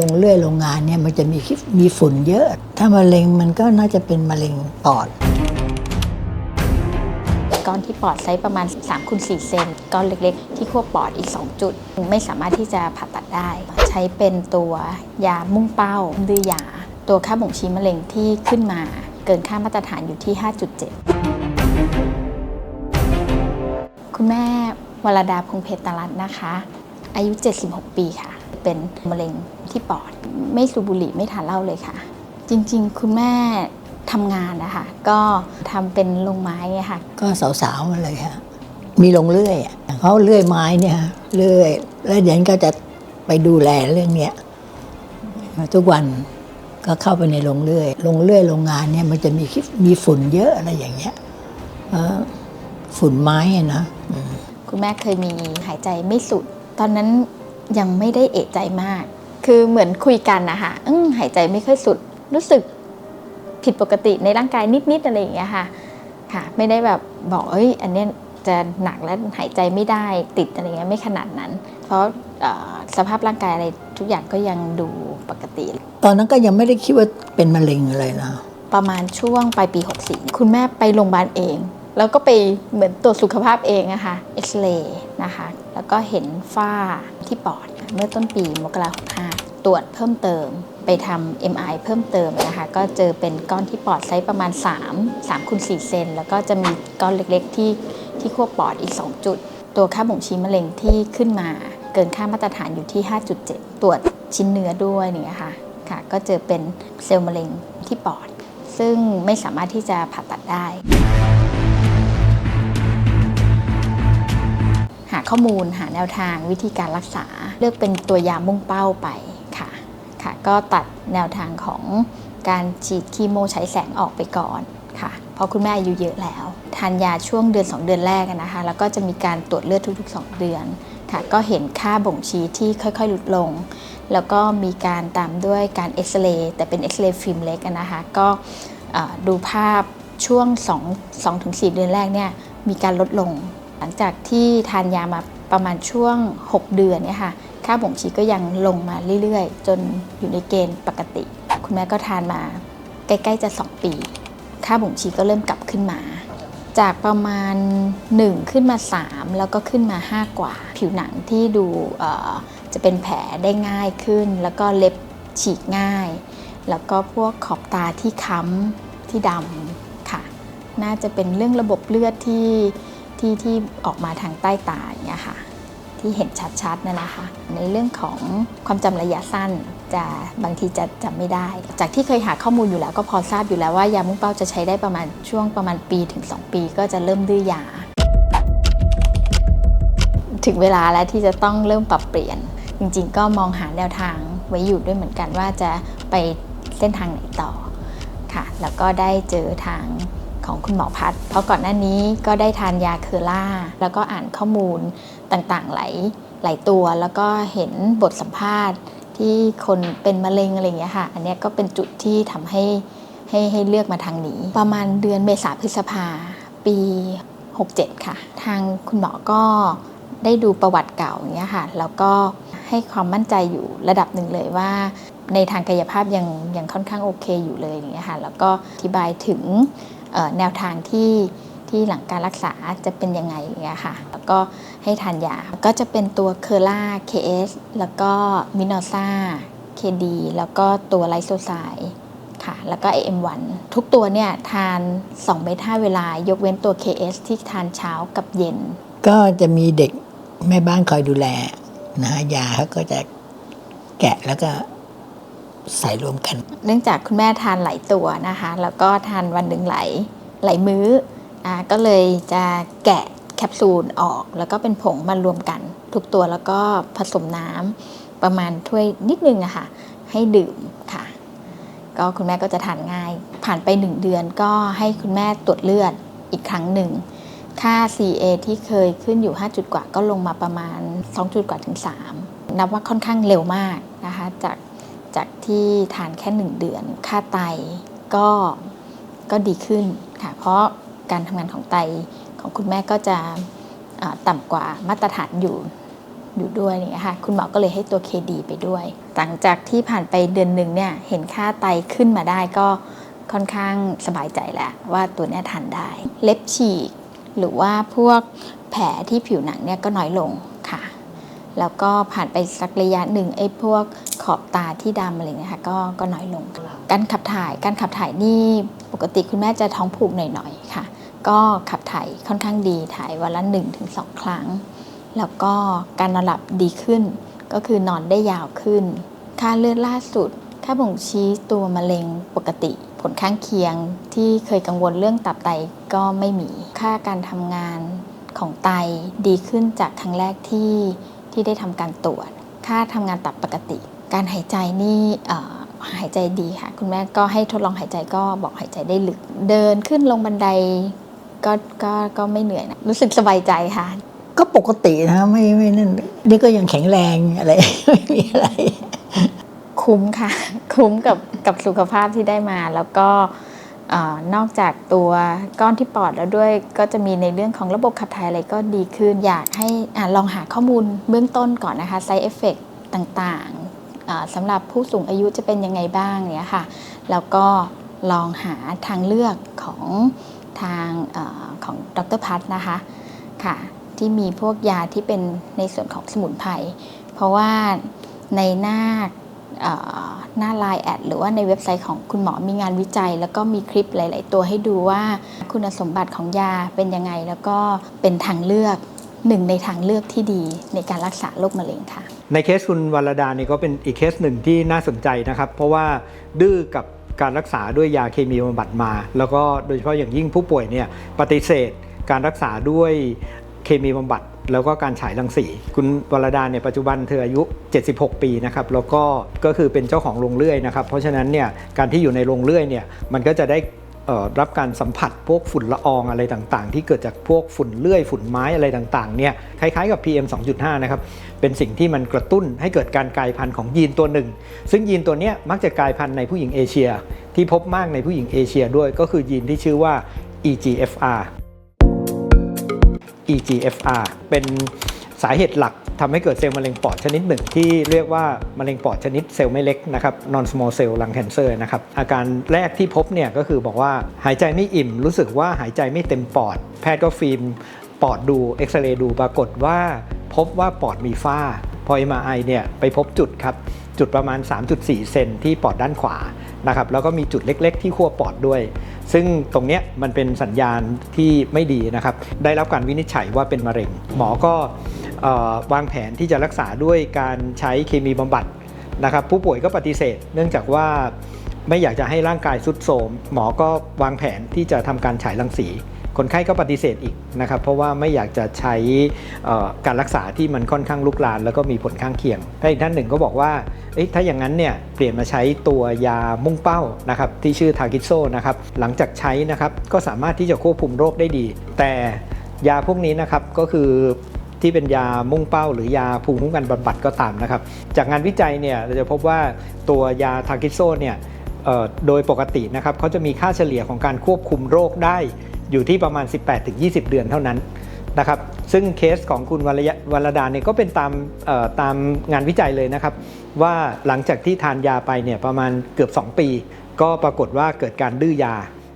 ลงเลื่อยโรงงานเนี่ยมันจะมีมีฝุ่นเยอะ ถ้ามะเร็งมันก็น่าจะเป็นมะเร็งปอด ก้อนที่ปอดไซส์ประมาณ3คูณ4เซนก้อนเล็กๆ ที่ขั้วปอดอีก 2 จุด ไม่สามารถที่จะผ่าตัดได้ ใช้เป็นตัวยามุ่งเป้าดื้อยา ตัวค่าบ่งชี้มะเร็งที่ขึ้นมา เกินค่ามาตรฐานอยู่ที่ 5.7 คุณแม่วรดาพงเพตรัตน์นะคะ อายุ 76 ปีค่ะ เป็นมะเร็งที่ปอด ไม่สูบบุหรี่ไม่ทานเหล้าเลยค่ะ จริงๆ คุณแม่ทำงานนะคะก็ทำเป็นโรงไม้อะค่ะ ก็สาวๆมาเลยฮะมีลงเลื่อยอะเขาเลื่อยไม้เนี่ยฮะเลื่อย แล้วเดี๋ยวก็จะไปดูแลเรื่องเนี้ยทุกวันก็เข้าไปในโรงเลื่อยโรงเลื่อยโรงงานเนี่ยมันจะมีมีฝุ่นเยอะอะไรอย่างเงี้ยเอ่อฝุ่นไม้อะนะอืมคุณแม่เคยมีหายใจไม่สุด ตอนนั้น ยังไม่ได้เอะใจมาก คือเหมือนคุยกันนะคะอืมหายใจไม่ค่อยสุด รู้สึกผิดปกติในร่างกายนิดๆอะไรอย่างเงี้ยค่ะค่ะ ไม่ได้แบบบอกเอ้ย อันเนี้ยจะหนักแล้วหายใจไม่ได้ติดอะไรเงี้ยไม่ขนาดนั้น เพราะเอ่อสภาพร่างกายอะไรทุกอย่างก็ยังดูปกติ ตอนนั้นก็ยังไม่ได้คิดว่าเป็นมะเร็งอะไรนะประมาณช่วงปลายปี 64 คุณแม่ไปโรงพยาบาลเอง แล้วก็ไปเหมือนตรวจสุขภาพเองอะค่ะเอ็กซเรย์นะคะ แล้วก็เห็นฝ้าที่ปอด เมื่อต้นปีมกราคม65ตรวจเพิ่มเติมไปทำ MI เพิ่มเติมนะคะก็เจอเป็นก้อนที่ปอดไซส์ประมาณ 3 3คูณ4เซนแล้วก็จะมีก้อนเล็กๆที่ที่ขั้วปอดอีก 2 จุด ตัวค่าบ่งชี้มะเร็งที่ขึ้นมา เกินค่ามาตรฐานอยู่ที่ 5.7 ตรวจชิ้นเนื้อด้วยเนี่ยค่ะค่ะ ก็เจอเป็นเซลล์มะเร็งที่ปอด ซึ่งไม่สามารถที่จะผ่าตัดได้ ข้อมูลหาแนวทางวิธีการรักษา เลือกเป็นตัวยามุ่งเป้าไปค่ะค่ะ ก็ตัดแนวทางของการฉีดคีโมใช้แสงออกไปก่อนค่ะเพราะคุณแม่อายุเยอะแล้ว ทานยาช่วงเดือน 2 เดือนแรกนะคะ แล้วก็จะมีการตรวจเลือดทุก ๆ 2 เดือนค่ะ ก็เห็นค่าบ่งชี้ที่ค่อย ๆ ลดลง แล้วก็มีการตามด้วยการเอ็กซเรย์แต่เป็นเอ็กซเรย์ฟิล์มเล็กนะคะ ก็ดูภาพช่วง2 2-4เดือนแรกเนี่ยมีการลดลง หลังจากที่ทานยามาประมาณช่วง 6 เดือนเนี่ยค่ะ ค่าบ่งชี้ก็ยังลงมาเรื่อยๆ จนอยู่ในเกณฑ์ปกติ คุณแม่ก็ทานมาใกล้ๆจะ 2 ปี ค่าบ่งชี้ก็เริ่มกลับขึ้นมา จากประมาณ 1 ขึ้นมา 3 แล้วก็ขึ้นมา 5 กว่า ผิวหนังที่ดูจะเป็นแผลได้ง่ายขึ้น แล้วก็เล็บฉีกง่าย แล้วก็พวกขอบตาที่ค้ำที่ดำค่ะ น่าจะเป็นเรื่องระบบเลือดที่ ที่ที่ออกมาทางใต้ตาอย่างเงี้ยค่ะที่เห็นชัดๆนั่นนะคะ ในเรื่องของความจำระยะสั้นจะบางทีจะจำไม่ได้ จากที่เคยหาข้อมูลอยู่แล้วก็พอทราบอยู่แล้วว่ายามุ่งเป้าจะใช้ได้ประมาณช่วงประมาณปีถึง 2 ปี ก็จะเริ่มดื้อยา ถึงเวลาแล้วที่จะต้องเริ่มปรับเปลี่ยน จริงๆ ก็มองหาแนวทางไว้อยู่ด้วยเหมือนกันว่าจะไปเส้นทางไหนต่อค่ะ แล้วก็ได้เจอทาง ของคุณหมอพัฒเพราะก่อนหน้านี้ก็ได้ทานยาเคอร่า แล้วก็อ่านข้อมูลต่างๆหลายหลายตัว แล้วก็เห็นบทสัมภาษณ์ที่คนเป็นมะเร็งอะไรอย่างเงี้ยค่ะ อันเนี้ยก็เป็นจุดที่ทำให้ให้ให้เลือกมาทางนี้ ประมาณเดือนเมษาพฤษภาปี 67 ค่ะ ทางคุณหมอก็ได้ดูประวัติเก่าอย่างเงี้ยค่ะ แล้วก็ให้ความมั่นใจอยู่ระดับหนึ่งเลยว่า ในทางกายภาพยังยังค่อนข้างโอเคอยู่เลยอย่างเงี้ยค่ะ แล้วก็อธิบายถึง แนวทางที่ที่หลังการรักษาจะเป็นยังไงเงี้ยค่ะแล้วก็ให้ทานยา ก็จะเป็นตัวเคอร่า KS แล้วก็มินอซ่า KD แล้วก็ตัวไลโซไซค่ะแล้วก็ AM1 ทุกตัวเนี่ยทาน 2 เม็ด5เวลายกเว้นตัว KS ที่ทานเช้ากับเย็น ก็จะมีเด็กแม่บ้านคอยดูแลนะฮะยาเขาก็จะแกะแล้วก็ ใส่รวมกัน เนื่องจากคุณแม่ทานหลายตัวนะคะ แล้วก็ทานวันหนึ่งหลายหลายมื้ออ่าก็เลยจะแกะแคปซูลออก แล้วก็เป็นผงมารวมกัน ทุกตัวแล้วก็ผสมน้ำประมาณถ้วยนิดนึงอะค่ะ ให้ดื่มค่ะ ก็คุณแม่ก็จะทานง่าย ผ่านไป1เดือนก็ให้คุณแม่ตรวจเลือดอีกครั้งหนึ่งค่า CA ที่เคยขึ้นอยู่ 5 จุดกว่าก็ลงมาประมาณ 2 จุดกว่าถึง 3 นับว่าค่อนข้างเร็วมากนะคะ จาก จากที่ทานแค่ 1 เดือน ค่าไตก็ก็ดีขึ้นค่ะ เพราะการทำงานของไตของคุณแม่ก็จะต่ำกว่ามาตรฐานอยู่อยู่ด้วยนี่ค่ะคุณหมอก็เลยให้ตัว KD ไปด้วย หลังจากที่ผ่านไปเดือนหนึ่งเนี่ยเห็นค่าไตขึ้นมาได้ก็ค่อนข้างสบายใจแล้วว่าตัวนี้ทานได้ เล็บฉีก หรือว่าพวกแผลที่ผิวหนังเนี่ยก็น้อยลง แล้วก็ผ่านไปสักระยะหนึ่งไอ้พวกขอบตาที่ดำอะไรเงี้ยค่ะก็ก็น้อยลง การขับถ่ายการขับถ่ายนี่ปกติคุณแม่จะท้องผูกหน่อยๆค่ะ ก็ขับถ่ายค่อนข้างดีถ่ายวันละ1นถึงสครั้ง แล้วก็การนอนหลับดีขึ้น ก็คือนอนได้ยาวขึ้น ค่าเลือดล่าสุด ค่าบ่งชี้ตัวมะเร็งปกติผลข้างเคียงที่เคยกังวลเรื่องตับไตก็ไม่มี ค่าการทำงานของไตดีขึ้นจากครั้งแรกที่ ที่ได้ทำการตรวจ ค่าทำงานตับปกติ การหายใจนี่เอ่อหายใจดีค่ะ คุณแม่ก็ให้ทดลองหายใจก็บอกหายใจได้ลึก เดินขึ้นลงบันไดก็ก็ก็ไม่เหนื่อยนะรู้สึกสบายใจค่ะ ก็ปกตินะไม่ไม่นั่นนี่ก็ยังแข็งแรงอะไรไม่มีอะไร คุ้มค่ะ คุ้มกับกับสุขภาพที่ได้มาแล้วก็เอนอกจากตัวก้อนที่ปอดแล้วด้วย ก็จะมีในเรื่องของระบบขับถ่ายอะไรก็ดีขึ้น อยากให้อลองหาข้อมูลเบื้องต้นก่อนนะคะ side effect ต่างๆสำหรับผู้สูงอายุจะเป็นยังไงบ้างเนี่ยค่ะ แล้วก็ลองหาทางเลือกของทางอของดรพัฒนะคะค่ะที่มีพวกยาที่เป็นในส่วนของสมุนไพรเพราะว่าในหน้า หน้าไลน์แอดหรือว่าในเว็บไซต์ของคุณหมอมีงานวิจัย แล้วก็มีคลิปหลาย ๆ ตัวให้ดูว่าคุณสมบัติของยาเป็นยังไง แล้วก็เป็นทางเลือกหนึ่งในทางเลือกที่ดีในการรักษาโรคมะเร็งค่ะ ในเคสคุณวรดาเนี่ยก็เป็นอีกเคสหนึ่งที่น่าสนใจนะครับ เพราะว่าดื้อกับการรักษาด้วยยาเคมีบำบัดมา แล้วก็โดยเฉพาะอย่างยิ่งผู้ป่วยเนี่ยปฏิเสธการรักษาด้วยเคมีบำบัด แล้วก็การฉายรังสี คุณวรดาเนี่ยปัจจุบันเธออายุ 76 ปีนะครับแล้วก็ก็คือเป็นเจ้าของโรงเลื่อยนะครับ เพราะฉะนั้นเนี่ยการที่อยู่ในโรงเลื่อยเนี่ยมันก็จะได้อ่อรับการสัมผัสพวกฝุ่นละอองอะไรต่างๆ ที่เกิดจากพวกฝุ่นเลื่อยฝุ่นไม้อะไรต่างๆเนี่ยคล้ายๆกับ PM 2.5 นะครับเป็นสิ่งที่มันกระตุ้นให้เกิดการกลายพันธุ์ของยีนตัวหนึ่ง ซึ่งยีนตัวเนี้ยมักจะกลายพันธุ์ในผู้หญิงเอเชีย ที่พบมากในผู้หญิงเอเชียด้วยก็คือยีนที่ชื่อว่า EGFR EGFR เป็นสาเหตุหลักทำให้เกิดเซลล์มะเร็งปอดชนิดหนึ่ง ที่เรียกว่ามะเร็งปอดชนิดเซลล์ไม่เล็กนะครับ non small cell lung cancer นะครับ อาการแรกที่พบเนี่ยก็คือบอกว่าหายใจไม่อิ่ม รู้สึกว่าหายใจไม่เต็มปอด แพทย์ก็ฟิล์มปอดดูเอ็กซเรย์ดูปรากฏว่า พบว่าปอดมีฝ้า พอ MRI เนี่ยไปพบจุดครับ จุดประมาณ 3.4 เซนที่ปอดด้านขวา นะครับแล้วก็มีจุดเล็ก ๆ ที่ขั้วปอดด้วย ซึ่งตรงเนี้ยมันเป็นสัญญาณที่ไม่ดีนะครับได้รับการวินิจฉัยว่าเป็นมะเร็ง หมอก็วางแผนที่จะรักษาด้วยการใช้เคมีบำบัดนะครับผู้ป่วยก็ปฏิเสธ เนื่องจากว่าไม่อยากจะให้ร่างกายสุดโทรมหมอก็วางแผนที่จะทำการฉายรังสี คนไข้ก็ปฏิเสธอีกนะครับ เพราะว่าไม่อยากจะใช้การรักษาที่มันค่อนข้างลุกลามแล้วก็มีผลข้างเคียงถ้าอีกท่านหนึ่งก็บอกว่าถ้าอย่างนั้นเนี่ยเปลี่ยนมาใช้ตัวยามุ่งเป้านะครับที่ชื่อทากิโซนะครับหลังจากใช้นะครับก็สามารถที่จะควบคุมโรคได้ดี แต่ยาพวกนี้นะครับก็คือที่เป็นยามุ่งเป้า หรือยาภูมิคุ้มกันบำบัดก็ตามนะครับ จากงานวิจัยเนี่ยเราจะพบว่าตัวยาทากิโซเนี่ย โดยปกตินะครับเขาจะมีค่าเฉลี่ยของการควบคุมโรคได้อยู่ที่ประมาณ 18-20 เดือนเท่านั้นนะครับซึ่งเคสของคุณวระวรดาเนี่ยก็เป็นตามตามงานวิจัยเลยนะครับ ว่าหลังจากที่ทานยาไปเนี่ยประมาณเกือบ 2 ปี ก็ปรากฏว่าเกิดการดื้อยา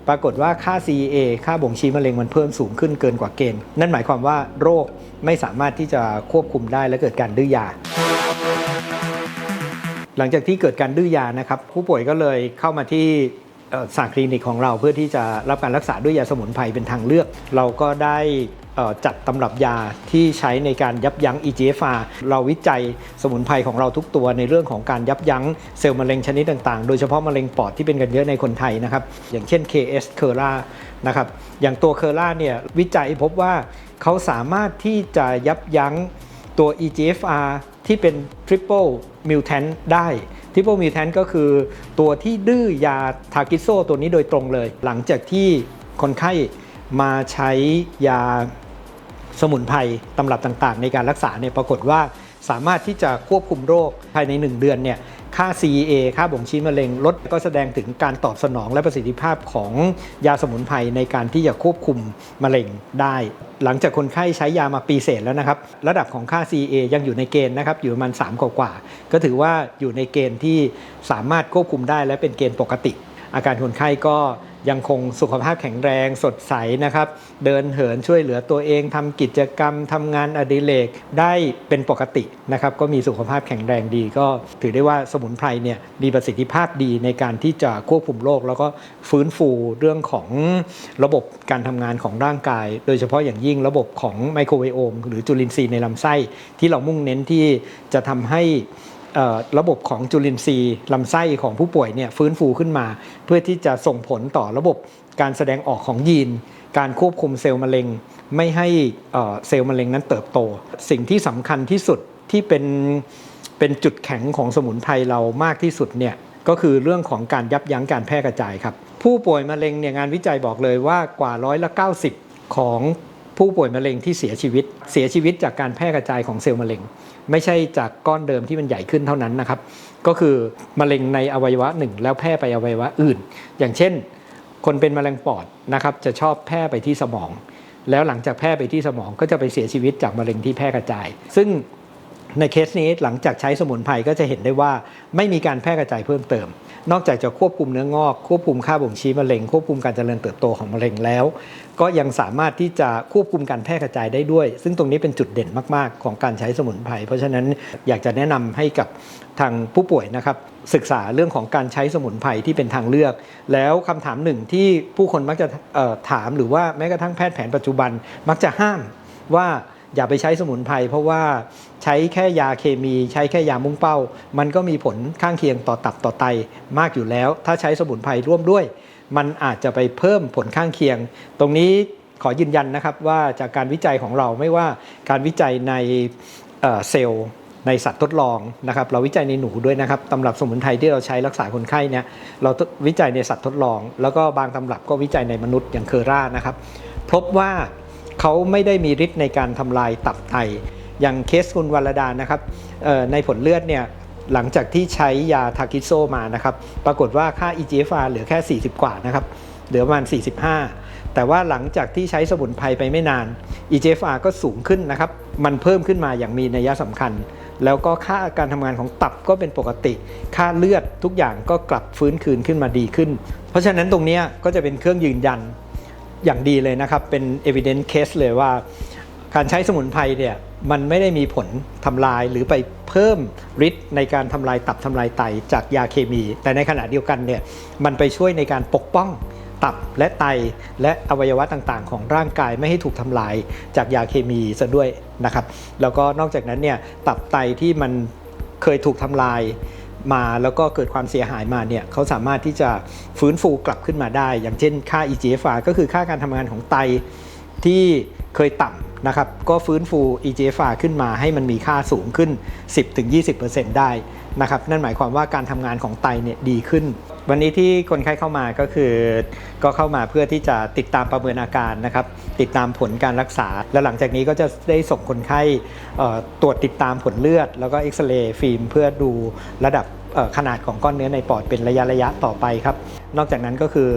ปรากฏว่าค่า CEA ค่าบ่งชี้มะเร็งมันเพิ่มสูงขึ้นเกินกว่าเกณฑ์ นั่นหมายความว่าโรคไม่สามารถที่จะควบคุมได้และเกิดการดื้อยา หลังจากที่เกิดการดื้อยานะครับผู้ป่วยก็เลยเข้ามาที่สาคลินิกของเราเพื่อที่จะรับการรักษาด้วยยาสมุนไพรเป็นทางเลือก เราก็ได้จัดตำรับยาที่ใช้ในการยับยั้ง EGFR เราวิจัยสมุนไพรของเราทุกตัวในเรื่องของการยับยั้งเซลล์มะเร็งชนิดต่างๆ โดยเฉพาะมะเร็งปอดที่เป็นกันเยอะในคนไทยนะครับ อย่างเช่น KS k e r a นะครับ อย่างตัวเคอร่าเนี่ยวิจัยพบว่าเขาสามารถที่จะยับยั้ง ตัว EGFR ที่เป็น triple mutant ได้ triple mutant ก็คือตัวที่ดื้อยาทากิโซตัวนี้โดยตรงเลย หลังจากที่คนไข้มาใช้ยาสมุนไพรตำรับต่างๆ ในการรักษาเนี่ยปรากฏว่าสามารถที่จะควบคุมโรคภายใน 1 เดือนเนี่ย ค่า CEA ค่าบ่งชี้มะเร็งลดก็แสดงถึงการตอบสนองและประสิทธิภาพของยาสมุนไพรในการที่จะควบคุมมะเร็งได้ หลังจากคนไข้ใช้ยามาปีเศษแล้วนะครับ ระดับของค่า CEA ยังอยู่ในเกณฑ์นะครับ อยู่ประมาณ3กว่าก็ถือว่าอยู่ในเกณฑ์ที่สามารถควบคุมได้และเป็นเกณฑ์ปกติ อาการคนไข้ก็ ยังคงสุขภาพแข็งแรงสดใสนะครับ เดินเหินช่วยเหลือตัวเองทำกิจกรรมทำงานอดิเรกได้เป็นปกตินะครับ ก็มีสุขภาพแข็งแรงดี ก็ถือได้ว่าสมุนไพรเนี่ยมีประสิทธิภาพดีในการที่จะควบคุมโรคแล้วก็ฟื้นฟูเรื่องของระบบการทำงานของร่างกาย โดยเฉพาะอย่างยิ่งระบบของไมโครไบโอมหรือจุลินทรีย์ในลำไส้ที่เรามุ่งเน้นที่จะทำให้ ระบบของจุลินทรีย์ลำไส้ของผู้ป่วยเนี่ยฟื้นฟูขึ้นมา เพื่อที่จะส่งผลต่อระบบการแสดงออกของยีน การควบคุมเซลล์มะเร็ง ไม่ให้เซลล์มะเร็งนั้นเติบโต สิ่งที่สำคัญที่สุดที่เป็นเป็นจุดแข็งของสมุนไพรเรามากที่สุดเนี่ยก็คือเรื่องของการยับยั้งการแพร่กระจายครับ ผู้ป่วยมะเร็งเนี่ยงานวิจัยบอกเลยว่ากว่าร้อยละ 90 ของ ผู้ป่วยมะเร็งที่เสียชีวิต เสียชีวิตจากการแพร่กระจายของเซลล์มะเร็ง ไม่ใช่จากก้อนเดิมที่มันใหญ่ขึ้นเท่านั้นนะครับ ก็คือมะเร็งในอวัยวะหนึ่ง แล้วแพร่ไปอวัยวะอื่น อย่างเช่น คนเป็นมะเร็งปอดนะครับจะชอบแพร่ไปที่สมอง แล้วหลังจากแพร่ไปที่สมองก็จะไปเสียชีวิตจากมะเร็งที่แพร่กระจาย ซึ่ง ในเคสนี้หลังจากใช้สมุนไพรก็จะเห็นได้ว่าไม่มีการแพร่กระจายเพิ่มเติม นอกจากจะควบคุมเนื้องอก ควบคุมค่าบ่งชี้มะเร็ง ควบคุมการเจริญเติบโตของมะเร็งแล้ว ก็ยังสามารถที่จะควบคุมการแพร่กระจายได้ด้วย ซึ่งตรงนี้เป็นจุดเด่นมาก ๆ ของการใช้สมุนไพรเพราะฉะนั้นอยากจะแนะนำให้กับทางผู้ป่วยนะครับศึกษาเรื่องของการใช้สมุนไพรที่เป็นทางเลือก แล้วคำถามหนึ่งที่ผู้คนมักจะถามหรือว่าแม้กระทั่งแพทย์แผนปัจจุบันมักจะห้ามว่า อย่าไปใช้สมุนไพรเพราะว่าใช้แค่ยาเคมีใช้แค่ยามุ่งเป้า มันก็มีผลข้างเคียงต่อตับต่อไตมากอยู่แล้ว ถ้าใช้สมุนไพรร่วมด้วย มันอาจจะไปเพิ่มผลข้างเคียง ตรงนี้ขอยืนยันนะครับว่าจากการวิจัยของเราไม่ว่าการวิจัยในเเซลล์ในสัตว์ทดลองนะครับเราวิจัยในหนูด้วยนะครับตำรับสมุนไพรที่เราใช้รักษาคนไข้เนี่ยเราวิจัยในสัตว์ทดลอง แล้วก็บางตำรับก็วิจัยในมนุษย์อย่างเคอร่านะครับพบว่า เขาไม่ได้มีฤทธิ์ในการทำลายตับไต อย่างเคสคุณวรดานะครับในผลเลือดเนี่ยหลังจากที่ใช้ยาทากิโซมานะครับ ปรากฏว่าค่า EGFR เหลือแค่ 40 กว่านะครับ เหลือประมาณ 45 แต่ว่าหลังจากที่ใช้สมุนไพรไปไม่นาน EGFR ก็สูงขึ้นนะครับ มันเพิ่มขึ้นมาอย่างมีนัยสำคัญ แล้วก็ค่าการทำงานของตับก็เป็นปกติ ค่าเลือดทุกอย่างก็กลับฟื้นคืนขึ้นมาดีขึ้น เพราะฉะนั้นตรงนี้ก็จะเป็นเครื่องยืนยัน อย่างดีเลยนะครับ เป็น evidence case เลยว่า การใช้สมุนไพรเนี่ยมันไม่ได้มีผลทำลายหรือไปเพิ่มฤทธิ์ในการทำลายตับทำลายไตจากยาเคมี แต่ในขณะเดียวกันเนี่ยมันไปช่วยในการปกป้องตับและไตและอวัยวะต่างๆ ของร่างกายไม่ให้ถูกทำลายจากยาเคมีซะด้วยนะครับ แล้วก็นอกจากนั้นเนี่ยตับไตที่มันเคยถูกทำลาย มาแล้วก็เกิดความเสียหายมาเนี่ยเขาสามารถที่จะฟื้นฟูกลับขึ้นมาได้ อย่างเช่นค่า EGFR ก็คือค่าการทำงานของไตที่เคยต่ำ นะครับก็ฟื้นฟู EGFR ขึ้นมาให้มันมีค่าสูงขึ้น 10-20%ได้นะครับนั่นหมายความว่าการทำงานของไตเนี่ยดีขึ้น วันนี้ที่คนไข้เข้ามาก็คือก็เข้ามาเพื่อที่จะติดตามประเมินอาการนะครับติดตามผลการรักษา แล้วหลังจากนี้ก็จะได้ส่งคนไข้ตรวจติดตามผลเลือด แล้วก็เอ็กซเรย์ฟิล์มเพื่อดูระดับ ขนาดของก้อนเนื้อในปอดเป็นระยะระยะต่อไปครับ นอกจากนั้นก็คือ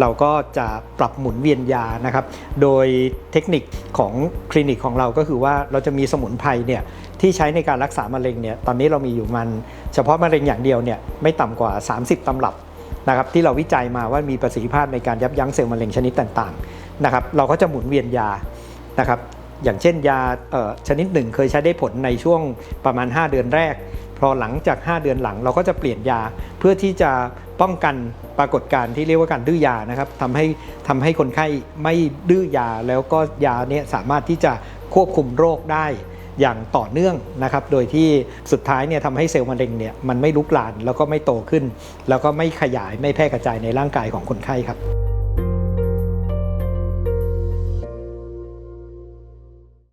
เราก็จะปรับหมุนเวียนยานะครับ โดยเทคนิคของคลินิกของเราก็คือว่าเราจะมีสมุนไพรเนี่ยที่ใช้ในการรักษามะเร็งเนี่ยตอนนี้เรามีอยู่มัน เฉพาะมะเร็งอย่างเดียวเนี่ยไม่ต่ำกว่า 30 ตำรับนะครับที่เราวิจัยมาว่ามีประสิทธิภาพในการยับยั้งเซลล์มะเร็งชนิดต่างๆนะครับเราก็จะหมุนเวียนยานะครับอย่างเช่นยาชนิดหนึ่งเคยใช้ได้ผลในช่วงประมาณ 5 เดือนแรก อหลังจาก 5 เดือนหลัง เราก็จะเปลี่ยนยาเพื่อที่จะป้องกันปรากฏการณ์ที่เรียกว่าการดื้อยานะครับทำให้ทำให้คนไข้ไม่ดื้อยาแล้วก็ยาเนี้สามารถที่จะควบคุมโรคได้อย่างต่อเนื่องนะครับโดยที่สุดท้ายเนี่ยทำให้เซลล์มะเร็งเนี่ยมันไม่ลุกลานแล้วก็ไม่โตขึ้น แล้วก็ไม่ขยายไม่แพร่กระจายในร่างกายของคนไข้ครับ